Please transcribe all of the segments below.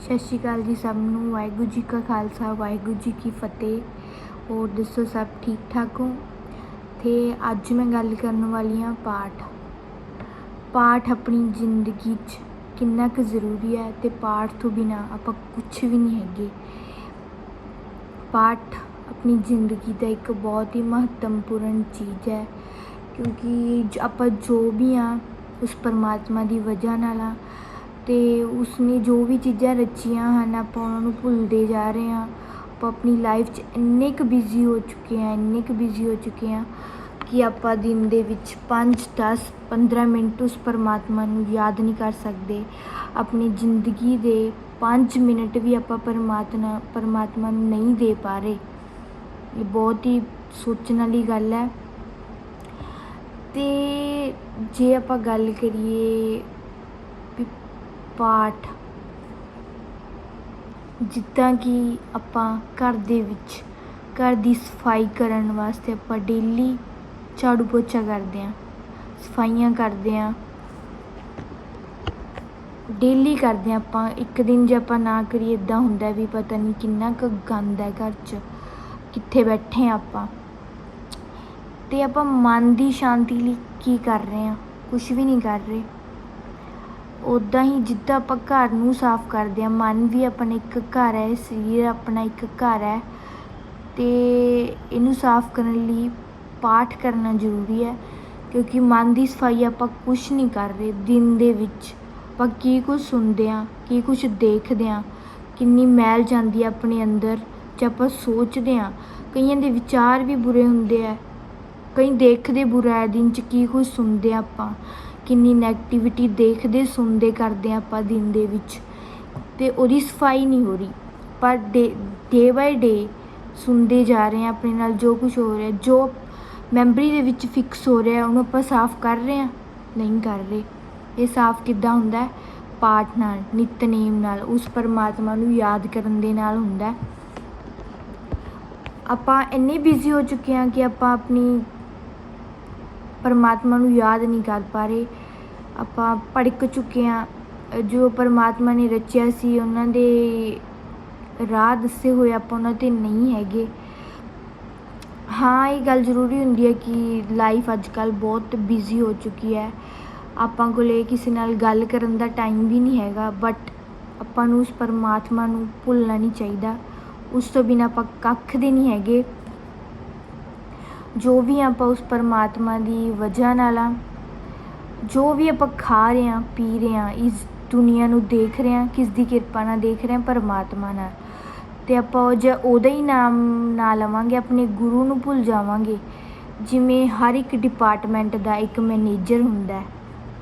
ਸਤਿ ਸ਼੍ਰੀ ਅਕਾਲ ਜੀ ਸਭ ਨੂੰ। ਵਾਹਿਗੁਰੂ ਜੀ ਕਾ ਖਾਲਸਾ, ਵਾਹਿਗੁਰੂ ਜੀ ਕੀ ਫਤਿਹ। ਹੋਰ ਦੱਸੋ, ਸਭ ਠੀਕ ਠਾਕ ਹੋ? ਤੇ ਅੱਜ ਮੈਂ ਗੱਲ ਕਰਨ ਵਾਲੀ ਹਾਂ ਪਾਠ। ਪਾਠ ਆਪਣੀ ਜ਼ਿੰਦਗੀ 'ਚ ਕਿੰਨਾ ਕੁ ਜ਼ਰੂਰੀ ਹੈ ਤੇ ਪਾਠ ਤੋਂ ਬਿਨਾ ਆਪਾਂ ਕੁਝ ਵੀ ਨਹੀਂ ਹੈਗੇ। ਪਾਠ ਆਪਣੀ ਜ਼ਿੰਦਗੀ ਦਾ ਇੱਕ ਬਹੁਤ ਹੀ ਮਹੱਤਵਪੂਰਨ ਚੀਜ਼ ਹੈ, ਕਿਉਂਕਿ ਜ- ਆਪਾਂ ਜੋ ਵੀ ਆ ਉਸ ਪਰਮਾਤਮਾ ਦੀ ਵਜ੍ਹਾ ਨਾਲ ਆ ਅਤੇ ਉਸਨੇ ਜੋ ਵੀ ਚੀਜ਼ਾਂ ਰਚੀਆਂ ਹਨ, ਆਪਾਂ ਉਹਨਾਂ ਨੂੰ ਭੁੱਲਦੇ ਜਾ ਰਹੇ ਹਾਂ। ਆਪਾਂ ਆਪਣੀ ਲਾਈਫ 'ਚ ਇੰਨੇ ਕੁ ਬਿਜ਼ੀ ਹੋ ਚੁੱਕੇ ਹਾਂ, ਇੰਨੇ ਕੁ ਬਿਜ਼ੀ ਹੋ ਚੁੱਕੇ ਹਾਂ ਕਿ ਆਪਾਂ ਦਿਨ ਦੇ ਵਿੱਚ 5 10 15 ਮਿੰਟ ਉਸ ਪਰਮਾਤਮਾ ਨੂੰ ਯਾਦ ਨਹੀਂ ਕਰ ਸਕਦੇ। ਆਪਣੀ ਜ਼ਿੰਦਗੀ ਦੇ 5 ਮਿੰਟ ਵੀ ਆਪਾਂ ਪਰਮਾਤਮਾ ਪਰਮਾਤਮਾ ਨੂੰ ਨਹੀਂ ਦੇ ਪਾ ਰਹੇ। ਇਹ ਬਹੁਤ ਹੀ ਸੋਚਣ ਵਾਲੀ ਗੱਲ ਹੈ। ਤੇ ਜੇ ਆਪਾਂ ਗੱਲ ਕਰੀਏ ਪਾਠ। ਜਿੱਦਾਂ ਕਿ ਆਪਾਂ ਘਰ ਦੇ ਵਿੱਚ, ਘਰ ਦੀ ਸਫ਼ਾਈ ਕਰਨ ਵਾਸਤੇ ਆਪਾਂ ਡੇਲੀ ਝਾੜੂ ਪੋਚਾ ਕਰਦੇ ਹਾਂ, ਸਫਾਈਆਂ ਕਰਦੇ ਹਾਂ। ਡੇਲੀ ਕਰਦੇ ਹਾਂ ਆਪਾਂ, ਇੱਕ ਦਿਨ ਜੇ ਆਪਾਂ ਨਾ ਕਰੀਏ ਇਦਾਂ ਹੁੰਦਾ ਵੀ ਪਤਾ ਨਹੀਂ ਕਿੰਨਾ ਕੁ ਗੰਦ ਹੈ ਘਰ 'ਚ, ਕਿੱਥੇ ਬੈਠੇ ਹਾਂ ਆਪਾਂ। ਤੇ ਆਪਾਂ ਮਨ ਦੀ ਸ਼ਾਂਤੀ ਲਈ ਕੀ ਕਰ ਰਹੇ ਹਾਂ? ਕੁਝ ਵੀ ਨਹੀਂ ਕਰ ਰਹੇ। ਉਦਾਂ ਹੀ ਜਿੱਦਾਂ ਆਪਾਂ ਘਰ ਨੂੰ ਸਾਫ਼ ਕਰਦੇ ਹਾਂ, ਮਨ ਵੀ ਆਪਣਾ ਇੱਕ ਘਰ ਹੈ, ਸਰੀਰ ਆਪਣਾ ਇੱਕ ਘਰ ਹੈ ਤੇ ਇਹਨੂੰ ਸਾਫ਼ ਕਰਨ ਲਈ ਪਾਠ ਕਰਨਾ ਜ਼ਰੂਰੀ ਹੈ ਕਿਉਂਕਿ ਮਨ ਦੀ ਸਫ਼ਾਈ ਆਪਾਂ ਕੁਝ ਨਹੀਂ ਕਰ ਰਹੇ ਦਿਨ ਦੇ ਵਿੱਚ। ਆਪਾਂ ਕੀ ਕੁਝ ਸੁਣਦੇ ਹਾਂ, ਕੀ ਕੁਝ ਦੇਖਦੇ ਹਾਂ, ਕਿੰਨੀ ਮੈਲ ਜਾਂਦੀ ਹੈ ਆਪਣੇ ਅੰਦਰ ਜੇ ਆਪਾਂ ਸੋਚਦੇ ਹਾਂ। ਕਈਆਂ ਦੇ ਵਿਚਾਰ ਵੀ ਬੁਰੇ ਹੁੰਦੇ ਆ, ਕਈ ਦੇਖਦੇ ਬੁਰਾ ਹੈ ਦਿਨ ਚ ਕੀ ਕੁਝ ਸੁਣਦੇ ਆ ਆਪਾਂ। ਕਿੰਨੀ ਨੈਗੇਟਿਵਿਟੀ ਦੇਖਦੇ, ਸੁਣਦੇ ਕਰਦੇ ਆ ਆਪਾਂ ਦਿਨ ਦੇ ਵਿੱਚ। ਤੇ ਉਹਦੀ ਸਫ਼ਾਈ ਨਹੀਂ ਹੋ ਰਹੀ। ਪਰ ਡੇ ਬਾਏ ਡੇ ਸੁਣਦੇ ਜਾ ਰਹੇ ਆ ਆਪਣੇ ਨਾਲ ਜੋ ਕੁਝ ਹੋ ਰਿਹਾ, ਜੋ ਮੈਮਰੀ ਦੇ ਵਿੱਚ ਫਿਕਸ ਹੋ ਰਿਹਾ, ਉਹਨੂੰ ਆਪਾਂ ਸਾਫ਼ ਕਰ ਰਹੇ ਆ ਨਹੀਂ ਕਰ ਰਹੇ। ਇਹ ਸਾਫ਼ ਕਿੱਦਾਂ ਹੁੰਦਾ? ਪਾਠ ਨਾਲ, ਨਿਤਨੇਮ ਨਾਲ, ਉਸ ਪਰਮਾਤਮਾ ਨੂੰ ਯਾਦ ਕਰਨ ਦੇ ਨਾਲ ਹੁੰਦਾ। ਆਪਾਂ ਇੰਨੇ ਬਿਜ਼ੀ ਹੋ ਚੁੱਕੇ ਹਾਂ ਕਿ ਆਪਾਂ ਆਪਣੀ ਪਰਮਾਤਮਾ ਨੂੰ ਯਾਦ ਨਹੀਂ ਕਰ ਪਾ ਰਹੇ। ਆਪਾਂ ਭੜਕ ਚੁੱਕੇ ਹਾਂ। ਜੋ ਪਰਮਾਤਮਾ ਨੇ ਰਚਿਆ ਸੀ, ਉਹਨਾਂ ਦੇ ਰਾਹ ਦੱਸੇ ਹੋਏ ਆਪਾਂ ਉਹਨਾਂ ਤੇ ਨਹੀਂ ਹੈਗੇ। ਹਾਂ, ਇਹ ਗੱਲ ਜ਼ਰੂਰੀ ਹੁੰਦੀ ਹੈ ਕਿ ਲਾਈਫ ਅੱਜ ਕੱਲ੍ਹ ਬਹੁਤ ਬਿਜ਼ੀ ਹੋ ਚੁੱਕੀ ਹੈ। ਆਪਾਂ ਕੋਲੇ ਕਿਸੇ ਨਾਲ ਗੱਲ ਕਰਨ ਦਾ ਟਾਈਮ ਵੀ ਨਹੀਂ ਹੈਗਾ ਬਟ ਆਪਾਂ ਨੂੰ ਉਸ ਪਰਮਾਤਮਾ ਨੂੰ ਭੁੱਲਣਾ ਨਹੀਂ ਚਾਹੀਦਾ। ਉਸ ਤੋਂ ਬਿਨਾਂ ਆਪਾਂ ਕੱਖ ਦੇ ਨਹੀਂ ਹੈਗੇ। ਜੋ ਵੀ ਆਪਾਂ ਉਸ ਪਰਮਾਤਮਾ ਦੀ ਵਜ੍ਹਾ ਨਾਲ ਆ, ਜੋ ਵੀ ਆਪਾਂ ਖਾ ਰਹੇ ਹਾਂ, ਪੀ ਰਹੇ ਹਾਂ, ਇਸ ਦੁਨੀਆ ਨੂੰ ਦੇਖ ਰਹੇ ਹਾਂ, ਕਿਸ ਦੀ ਕਿਰਪਾ ਨਾਲ ਦੇਖ ਰਹੇ ਹਾਂ, ਪਰਮਾਤਮਾ ਨਾਲ, ਤੇ ਆਪਾਂ ਉਹ ਜੇ ਉਹਦਾ ਹੀ ਨਾਮ ਨਾ ਲਵਾਂਗੇ, ਆਪਣੇ ਗੁਰੂ ਨੂੰ ਭੁੱਲ ਜਾਵਾਂਗੇ, ਜਿਵੇਂ ਹਰ ਇੱਕ ਡਿਪਾਰਟਮੈਂਟ ਦਾ ਇੱਕ ਮੈਨੇਜਰ ਹੁੰਦਾ ਹੈ,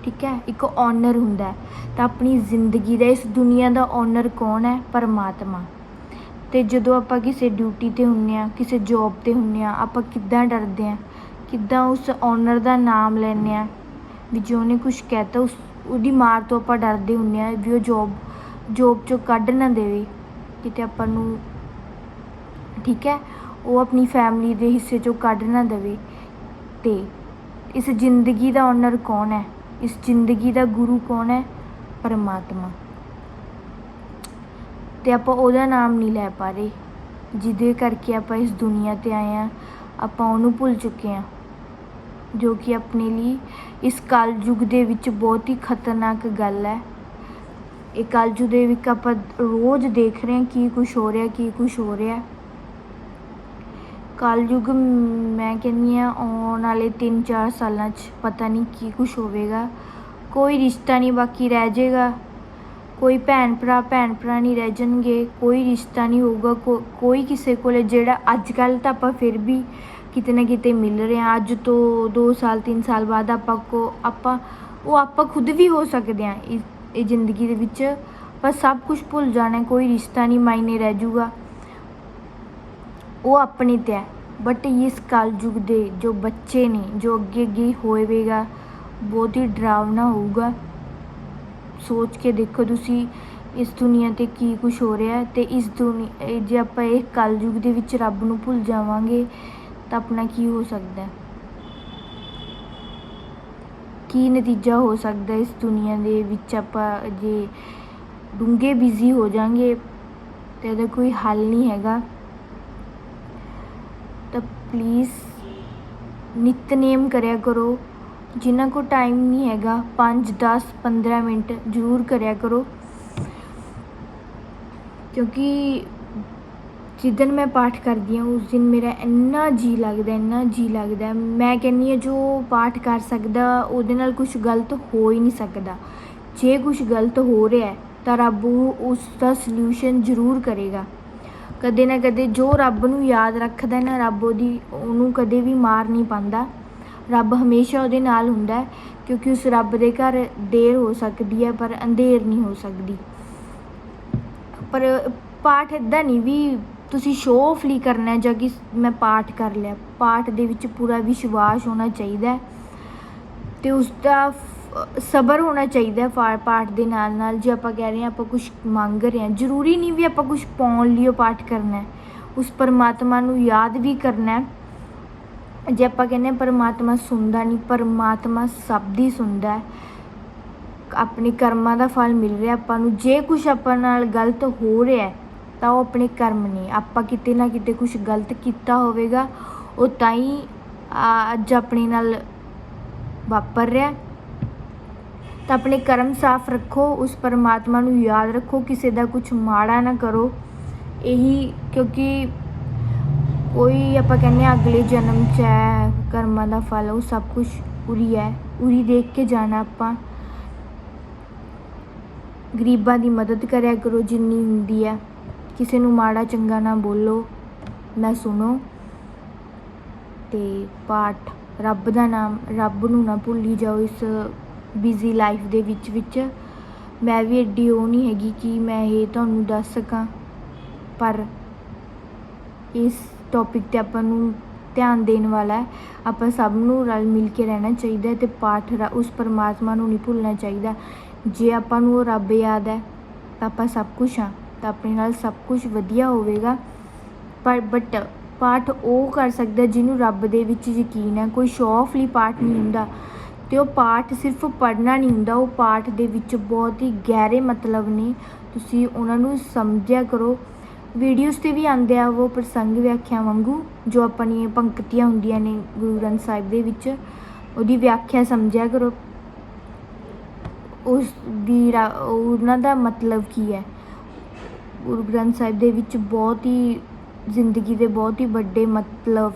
ਠੀਕ ਹੈ, ਇੱਕ ਓਨਰ ਹੁੰਦਾ ਹੈ, ਤਾਂ ਆਪਣੀ ਜ਼ਿੰਦਗੀ ਦਾ ਇਸ ਦੁਨੀਆ ਦਾ ਓਨਰ ਕੌਣ ਹੈ? ਪਰਮਾਤਮਾ। ਅਤੇ ਜਦੋਂ ਆਪਾਂ ਕਿਸੇ ਡਿਊਟੀ ਤੇ ਹੁੰਦੇ ਹਾਂ ਕਿਸੇ ਜੋਬ ਤੇ ਹੁੰਦੇ ਹਾਂ ਆਪਾਂ ਕਿੱਦਾਂ ਡਰਦੇ ਹਾਂ ਕਿੱਦਾਂ ਉਸ ਓਨਰ ਦਾ ਨਾਮ ਲੈਂਦੇ ਹਾਂ ਵੀ ਜੇ ਉਹਨੇ ਕੁਝ ਕਹਿਤਾ, ਉਸ, ਉਹਦੀ ਮਾਰ ਤੋਂ ਆਪਾਂ ਡਰਦੇ ਹੁੰਦੇ ਹਾਂ ਵੀ ਉਹ ਜੋਬ ਜੋਬ ਚੋਂ ਕੱਢ ਨਾ ਦੇਵੇ। ਕਿਤੇ ਆਪਾਂ ਨੂੰ, ਠੀਕ ਹੈ? ਉਹ ਆਪਣੀ ਫੈਮਿਲੀ ਦੇ ਹਿੱਸੇ ਚੋਂ ਕੱਢ ਨਾ ਦੇਵੇ। ਤੇ ਇਸ ਜ਼ਿੰਦਗੀ ਦਾ ਓਨਰ ਕੌਣ ਹੈ? ਇਸ ਜ਼ਿੰਦਗੀ ਦਾ ਗੁਰੂ ਕੌਣ ਹੈ? ਪਰਮਾਤਮਾ। ਤੇ ਆਪਾਂ ਉਹਦਾ ਨਾਮ ਨਹੀਂ ਲੈ ਪਾ ਰਹੇ, ਜਿਹਦੇ ਕਰਕੇ ਆਪਾਂ ਇਸ ਦੁਨੀਆ ਤੇ ਆਏ ਆ ਆਪਾਂ ਉਹਨੂੰ ਭੁੱਲ ਚੁੱਕੇ ਆ ਜੋ ਕਿ ਆਪਣੇ ਲਈ ਇਸ ਕਲਯੁਗ ਦੇ ਵਿੱਚ ਬਹੁਤ ਹੀ ਖਤਰਨਾਕ ਗੱਲ ਹੈ। ਇਹ ਕਲਯੁਗ ਦੇ ਵਿੱਚ ਆਪਾਂ ਰੋਜ਼ ਦੇਖ ਰਹੇ ਹਾਂ ਕੀ ਕੁਝ ਹੋ ਰਿਹਾ, ਕੀ ਕੁਝ ਹੋ ਰਿਹਾ। ਕਲਯੁਗ ਮੈਂ ਕਹਿੰਦੀ ਆ ਆਉਣ ਵਾਲੇ 3-4 ਸਾਲਾਂ 'ਚ ਪਤਾ ਨਹੀਂ ਕੀ ਕੁਝ ਹੋਵੇਗਾ। ਕੋਈ ਰਿਸ਼ਤਾ ਨਹੀਂ ਬਾਕੀ ਰਹਿ ਜਾਏਗਾ। ਕੋਈ ਭੈਣ ਭਰਾ ਭੈਣ ਭਰਾ ਨਹੀਂ ਰਹਿ ਜਾਣਗੇ, ਕੋਈ ਰਿਸ਼ਤਾ ਨਹੀਂ ਹੋਊਗਾ, ਕੋ- ਕੋਈ ਕਿਸੇ ਕੋਲੇ, ਜਿਹੜਾ ਅੱਜ ਕੱਲ੍ਹ ਤਾਂ ਆਪਾਂ ਫਿਰ ਵੀ ਕਿਤੇ ਨਾ ਕਿਤੇ ਮਿਲ ਰਹੇ ਹਾਂ। ਅੱਜ ਤੋਂ 2 ਸਾਲ 3 ਸਾਲ ਬਾਅਦ ਆਪਾਂ ਕੋ, ਆਪਾਂ, ਉਹ ਆਪਾਂ ਖੁਦ ਵੀ ਹੋ ਸਕਦੇ ਹਾਂ ਇਸ ਇਹ ਜ਼ਿੰਦਗੀ ਦੇ ਵਿੱਚ। ਪਰ ਸਭ ਕੁਝ ਭੁੱਲ ਜਾਣਾ, ਕੋਈ ਰਿਸ਼ਤਾ ਨਹੀਂ, ਮਾਇਨੇ ਰਹਿ ਜਾਊਗਾ। ਉਹ ਆਪਣੇ ਤੇ ਹੈ। ਬਟ ਇਸ ਕਾਲ ਕਲਯੁਗ ਦੇ ਜੋ ਬੱਚੇ ਨੇ, ਜੋ ਅੱਗੇ ਅੱਗੇ ਹੋਏਗਾ ਬਹੁਤ ਹੀ ਡਰਾਵਨਾ ਹੋਊਗਾ। ਸੋਚ ਕੇ ਦੇਖੋ ਤੁਸੀਂ ਇਸ ਦੁਨੀਆ ਤੇ ਕੀ ਕੁਝ ਹੋ ਰਿਹਾ ਹੈ ਤੇ ਇਸ ਦੁਨੀਆ ਜੇ ਆਪਾਂ ਇਹ ਕਲਯੁਗ ਦੇ ਵਿੱਚ ਰੱਬ ਨੂੰ ਭੁੱਲ ਜਾਵਾਂਗੇ ਤਾਂ ਆਪਣਾ ਕੀ ਹੋ ਸਕਦਾ ਹੈ? ਕੀ ਨਤੀਜਾ ਹੋ ਸਕਦਾ ਇਸ ਦੁਨੀਆ ਦੇ ਵਿੱਚ ਆਪਾਂ ਜੇ ਡੂੰਘੇ ਬਿਜ਼ੀ ਹੋ ਜਾਾਂਗੇ ਤੇ ਇਹਦਾ ਕੋਈ ਹੱਲ ਨਹੀਂ ਹੈਗਾ। ਤਾਂ ਪਲੀਜ਼ ਨਿਤਨੇਮ ਕਰਿਆ ਕਰੋ। ਜਿਨ੍ਹਾਂ ਕੋਲ ਟਾਈਮ ਨਹੀਂ ਹੈਗਾ 5 10 15 ਮਿੰਟ ਜ਼ਰੂਰ ਕਰਿਆ ਕਰੋ। ਕਿਉਂਕਿ ਜਿੱਦਣ ਮੈਂ ਪਾਠ ਕਰਦੀ ਹਾਂ, ਉਸ ਦਿਨ ਮੇਰਾ ਇੰਨਾ ਜੀ ਲੱਗਦਾ, ਇੰਨਾ ਜੀ ਲੱਗਦਾ। ਮੈਂ ਕਹਿੰਦੀ ਹਾਂ, ਜੋ ਪਾਠ ਕਰ ਸਕਦਾ, ਉਹਦੇ ਨਾਲ ਕੁਝ ਗਲਤ ਹੋ ਹੀ ਨਹੀਂ ਸਕਦਾ। ਜੇ ਕੁਝ ਗਲਤ ਹੋ ਰਿਹਾ, ਤਾਂ ਰੱਬ ਉਹ ਉਸ ਦਾ ਸੋਲੂਸ਼ਨ ਜ਼ਰੂਰ ਕਰੇਗਾ। ਕਦੇ ਨਾ ਕਦੇ ਜੋ ਰੱਬ ਨੂੰ ਯਾਦ ਰੱਖਦਾ ਨਾ, ਰੱਬ ਉਹਦੀ, ਉਹਨੂੰ ਕਦੇ ਵੀ ਮਾਰ ਨਹੀਂ ਪਾਉਂਦਾ। ਰੱਬ ਹਮੇਸ਼ਾ ਉਹਦੇ ਨਾਲ ਹੁੰਦਾ ਕਿਉਂਕਿ ਉਸ ਰੱਬ ਦੇ ਘਰ ਦੇਰ ਹੋ ਸਕਦੀ ਹੈ, ਪਰ ਅੰਧੇਰ ਨਹੀਂ ਹੋ ਸਕਦੀ। ਪਰ ਪਾਠ ਇਦਾਂ ਨਹੀਂ ਵੀ ਤੁਸੀਂ ਸ਼ੋਅ ਆਫ ਲਈ ਕਰਨਾ ਹੈ ਜਾਂ ਕਿ ਮੈਂ ਪਾਠ ਕਰ ਲਿਆ। ਪਾਠ ਦੇ ਵਿੱਚ ਪੂਰਾ ਵਿਸ਼ਵਾਸ ਹੋਣਾ ਚਾਹੀਦਾ ਹੈ ਤੇ ਉਸ ਦਾ ਸਬਰ ਹੋਣਾ ਚਾਹੀਦਾ ਹੈ ਫਾ- ਪਾਠ ਦੇ ਨਾਲ ਨਾਲ। ਜੇ ਆਪਾਂ ਕਹਿ ਰਹੇ ਹਾਂ ਆਪਾਂ ਕੁਝ ਮੰਗ ਰਹੇ ਹਾਂ, ਜ਼ਰੂਰੀ ਨਹੀਂ ਵੀ ਆਪਾਂ ਕੁਝ ਪਾਉਣ ਲਈ ਉਹ ਪਾਠ ਕਰਨਾ ਹੈ। ਉਸ ਪਰਮਾਤਮਾ ਨੂੰ ਯਾਦ ਵੀ ਕਰਨਾ ਹੈ ਜੇ ਆਪਾਂ ਕਹਿੰਦੇ ਹਾਂ ਪਰਮਾਤਮਾ ਸੁਣਦਾ ਨਹੀਂ, ਪਰਮਾਤਮਾ ਸਭ ਦੀ ਸੁਣਦਾ ਹੈ, ਆਪਣੇ ਕਰਮਾਂ ਦਾ ਫਲ ਮਿਲ ਰਿਹਾ ਆਪਾਂ ਨੂੰ, ਜੇ ਕੁਝ ਆਪਾਂ ਨਾਲ ਗਲਤ ਹੋ ਰਿਹਾ ਤਾਂ ਉਹ ਆਪਣੇ ਕਰਮ ਨੇ। ਆਪਾਂ ਕਿਤੇ ਨਾ ਕਿਤੇ ਕੁਝ ਗਲਤ ਕੀਤਾ ਹੋਵੇਗਾ, ਉਹ ਤਾਂ ਹੀ ਅੱਜ ਆਪਣੇ ਨਾਲ ਵਾਪਰ ਰਿਹਾ ਤਾਂ ਆਪਣੇ ਕਰਮ ਸਾਫ਼ ਰੱਖੋ, ਉਸ ਪਰਮਾਤਮਾ ਨੂੰ ਯਾਦ ਰੱਖੋ, ਕਿਸੇ ਦਾ ਕੁਝ ਮਾੜਾ ਨਾ ਕਰੋ। ਇਹੀ ਕਿਉਂਕਿ ਕੋਈ ਆਪਾਂ ਕਹਿੰਦੇ ਹਾਂ ਅਗਲੇ ਜਨਮ 'ਚ ਹੈ, ਕਰਮਾਂ ਦਾ ਫਲ, ਉਹ ਸਭ ਕੁਝ ਉਰੀ ਹੈ। ਉਰੀ ਦੇਖ ਕੇ ਜਾਣਾ ਆਪਾਂ। ਗਰੀਬਾਂ ਦੀ ਮਦਦ ਕਰਿਆ ਕਰੋ ਜਿੰਨੀ ਹੁੰਦੀ ਹੈ। ਕਿਸੇ ਨੂੰ ਮਾੜਾ ਚੰਗਾ ਨਾ ਬੋਲੋ, ਨਾ ਸੁਣੋ। ਤੇ ਪਾਠ ਰੱਬ ਦਾ ਨਾਮ, ਰੱਬ ਨੂੰ ਨਾ ਭੁੱਲੀ ਜਾਓ ਇਸ ਬਿਜ਼ੀ ਲਾਈਫ ਦੇ ਵਿੱਚ ਵਿੱਚ। ਮੈਂ ਵੀ ਐਡੀ ਉਹ ਨਹੀਂ ਹੈਗੀ ਕਿ ਮੈਂ ਇਹ ਤੁਹਾਨੂੰ ਦੱਸ ਸਕਾਂ। ਪਰ ਇਸ ਟੌਪਿਕ ਤੇ ਆਪਾਂ ਨੂੰ ਧਿਆਨ ਦੇਣ ਵਾਲਾ ਹੈ। ਆਪਾਂ ਸਭ ਨੂੰ ਰਲ ਮਿਲ ਕੇ ਰਹਿਣਾ ਚਾਹੀਦਾ ਹੈ ਤੇ ਪਾਠ ਰ- ਉਸ ਪਰਮਾਤਮਾ ਨੂੰ ਨਹੀਂ ਭੁੱਲਣਾ ਚਾਹੀਦਾ। ਜੇ ਆਪਾਂ ਨੂੰ ਉਹ ਰੱਬ ਯਾਦ ਹੈ, ਤਾਂ ਆਪਾਂ ਸਭ ਕੁਝ ਹਾਂ। ਤਾਂ ਆਪਣੇ ਨਾਲ ਸਭ ਕੁਝ ਵਧੀਆ ਹੋਵੇਗਾ। ਪਰ ਬਟ ਪਾਠ ਉਹ ਕਰ ਸਕਦਾ ਜਿਹਨੂੰ ਰੱਬ ਦੇ ਵਿੱਚ ਯਕੀਨ ਹੈ। ਕੋਈ ਸ਼ੌਫ ਲਈ ਪਾਠ ਨਹੀਂ ਹੁੰਦਾ। ਤੇ ਉਹ ਪਾਠ ਸਿਰਫ ਪੜ੍ਹਨਾ ਨਹੀਂ ਹੁੰਦਾ। ਉਹ ਪਾਠ ਦੇ ਵਿੱਚ ਬਹੁਤ ਹੀ ਗਹਿਰੇ ਮਤਲਬ ਨੇ। ਤੁਸੀਂ ਉਹਨਾਂ ਨੂੰ ਸਮਝਿਆ ਕਰੋ। ਵੀਡੀਓਜ਼ ਤੇ ਵੀ ਆਉਂਦੇ ਆ ਉਹ ਪ੍ਰਸੰਗ ਵਿਆਖਿਆ ਵਾਂਗੂ, ਜੋ ਆਪਣੀਆਂ ਪੰਕਤੀਆਂ ਹੁੰਦੀਆਂ ਨੇ ਗੁਰੂ ਗ੍ਰੰਥ ਸਾਹਿਬ ਦੇ ਵਿੱਚ, ਉਹਦੀ ਵਿਆਖਿਆ ਸਮਝਿਆ ਕਰੋ। ਉਸ ਦੀ ਰਾ- ਉਹਨਾਂ ਦਾ ਮਤਲਬ ਕੀ ਹੈ? ਗੁਰੂ ਗ੍ਰੰਥ ਸਾਹਿਬ ਦੇ ਵਿੱਚ ਬਹੁਤ ਹੀ, ਜ਼ਿੰਦਗੀ ਦੇ ਬਹੁਤ ਹੀ ਵੱਡੇ ਮਤਲਬ,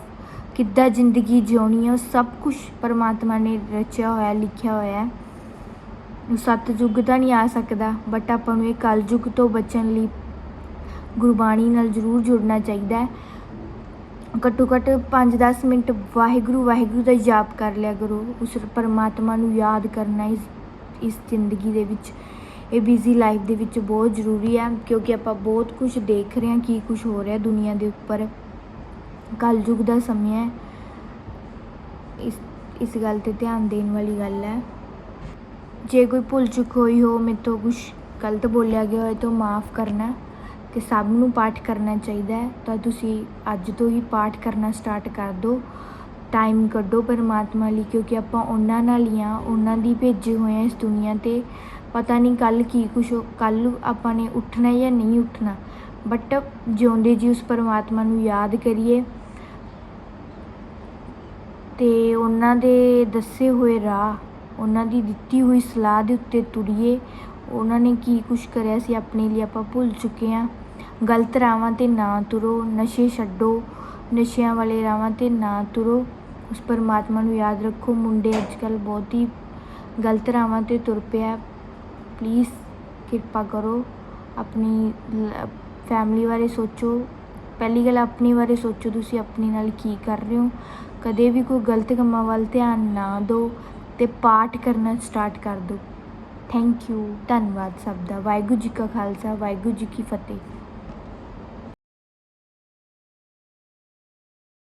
ਕਿੱਦਾਂ ਜ਼ਿੰਦਗੀ ਜਿਉਣੀ ਹੈ, ਉਹ ਸਭ ਕੁਝ ਪਰਮਾਤਮਾ ਨੇ ਰਚਿਆ ਹੋਇਆ, ਲਿਖਿਆ ਹੋਇਆ ਹੈ। ਸਤਜੁਗ ਤਾਂ ਨਹੀਂ ਆ ਸਕਦਾ ਬਟ ਆਪਾਂ ਨੂੰ ਇਹ ਕਲਯੁਗ ਤੋਂ ਬਚਣ ਲਈ ਗੁਰਬਾਣੀ ਨਾਲ ਜ਼ਰੂਰ ਜੁੜਨਾ ਚਾਹੀਦਾ ਹੈ। ਘੱਟੋ ਘੱਟ 5-10 ਮਿੰਟ ਵਾਹਿਗੁਰੂ ਵਾਹਿਗੁਰੂ ਦਾ ਜਾਪ ਕਰ ਲਿਆ ਕਰੋ। ਉਸ ਪਰਮਾਤਮਾ ਨੂੰ ਯਾਦ ਕਰਨਾ ਇਸ ਇਸ ਜ਼ਿੰਦਗੀ ਦੇ ਵਿੱਚ, ਇਹ ਬਿਜ਼ੀ ਲਾਈਫ ਦੇ ਵਿੱਚ ਬਹੁਤ ਜ਼ਰੂਰੀ ਹੈ, ਕਿਉਂਕਿ ਆਪਾਂ ਬਹੁਤ ਕੁਝ ਦੇਖ ਰਹੇ ਹਾਂ, ਕੀ ਕੁਝ ਹੋ ਰਿਹਾ ਦੁਨੀਆ ਦੇ ਉੱਪਰ। ਕਲਯੁਗ ਦਾ ਸਮਾਂ ਹੈ। ਇਸ ਇਸ ਗੱਲ ਤੇ ਧਿਆਨ ਦੇਣ ਵਾਲੀ ਗੱਲ ਹੈ। ਜੇ ਕੋਈ ਭੁੱਲ ਚੁੱਕ ਹੋਈ ਹੋ, ਮੇਰੇ ਤੋਂ ਕੁਝ ਗਲਤ ਬੋਲਿਆ ਗਿਆ ਹੋਵੇ ਤਾਂ ਮਾਫ ਕਰਨਾ। ਤੇ ਸਭ ਨੂੰ ਪਾਠ ਕਰਨਾ ਚਾਹੀਦਾ ਹੈ, ਤਾਂ ਤੁਸੀਂ ਅੱਜ ਤੋਂ ਹੀ ਪਾਠ ਕਰਨਾ ਸਟਾਰਟ ਕਰ ਦਿਓ। ਟਾਈਮ ਕੱਢੋ ਪਰਮਾਤਮਾ ਲਈ, ਕਿਉਂਕਿ ਆਪਾਂ ਉਹਨਾਂ ਨਾਲ ਹੀ ਆ ਉਹਨਾਂ ਦੀ ਭੇਜੇ ਹੋਏ ਆ ਇਸ ਦੁਨੀਆ ਤੇ। ਪਤਾ ਨਹੀਂ ਕੱਲ ਕੀ ਕੁਛ ਕੱਲ ਆਪਾਂ ਨੇ ਉੱਠਣਾ ਜਾਂ ਨਹੀਂ ਉੱਠਣਾ। ਬਟ ਜਿਉਂਦੇ ਜੀ ਉਸ ਪਰਮਾਤਮਾ ਨੂੰ ਯਾਦ ਕਰੀਏ, ਤੇ ਉਹਨਾਂ ਦੇ ਦੱਸੇ ਹੋਏ ਰਾਹ, ਉਹਨਾਂ ਦੀ ਦਿੱਤੀ ਹੋਈ ਸਲਾਹ ਦੇ ਉੱਤੇ ਤੁਰੀਏ। ਉਹਨਾਂ ਨੇ ਕੀ ਕੁਛ ਕਰਿਆ ਸੀ, ਆਪਣੇ ਲਈ ਆਪਾਂ ਭੁੱਲ ਚੁੱਕੇ ਹਾਂ। ਗਲਤ ਰਾਵਾਂ ਤੇ ਨਾ ਤੁਰੋ, ਨਸ਼ੇ ਛੱਡੋ, ਨਸ਼ਿਆਂ ਵਾਲੇ ਰਾਵਾਂ ਤੇ ਨਾ ਤੁਰੋ। ਉਸ ਪਰਮਾਤਮਾ ਨੂੰ ਯਾਦ ਰੱਖੋ, ਮੁੰਡੇ ਅੱਜ ਕੱਲ ਬਹੁਤ ਹੀ ਗਲਤ ਰਾਵਾਂ ਤੇ ਤੁਰ ਪਿਆ। ਪਲੀਜ਼ ਕਿਰਪਾ ਕਰੋ, ਆਪਣੀ ਫੈਮਿਲੀ ਬਾਰੇ ਸੋਚੋ। ਪਹਿਲੀ ਗੱਲ, ਆਪਣੀ ਬਾਰੇ ਸੋਚੋ, ਤੁਸੀਂ ਆਪਣੇ ਨਾਲ ਕੀ ਕਰ ਰਹੇ ਹੋ। ਕਦੇ ਵੀ ਕੋਈ ਗਲਤ ਕੰਮਾਂ ਵੱਲ ਧਿਆਨ ਨਾ ਦਿਓ ਤੇ ਪਾਠ ਕਰਨਾ ਸਟਾਰਟ ਕਰ ਦਿਓ। ਥੈਂਕ ਯੂ ਧੰਨਵਾਦ ਸਭ ਦਾ। ਵਾਹਿਗੁਰੂ ਜੀ ਕਾ ਖਾਲਸਾ, ਵਾਹਿਗੁਰੂ ਜੀ ਕੀ ਫਤਿਹ।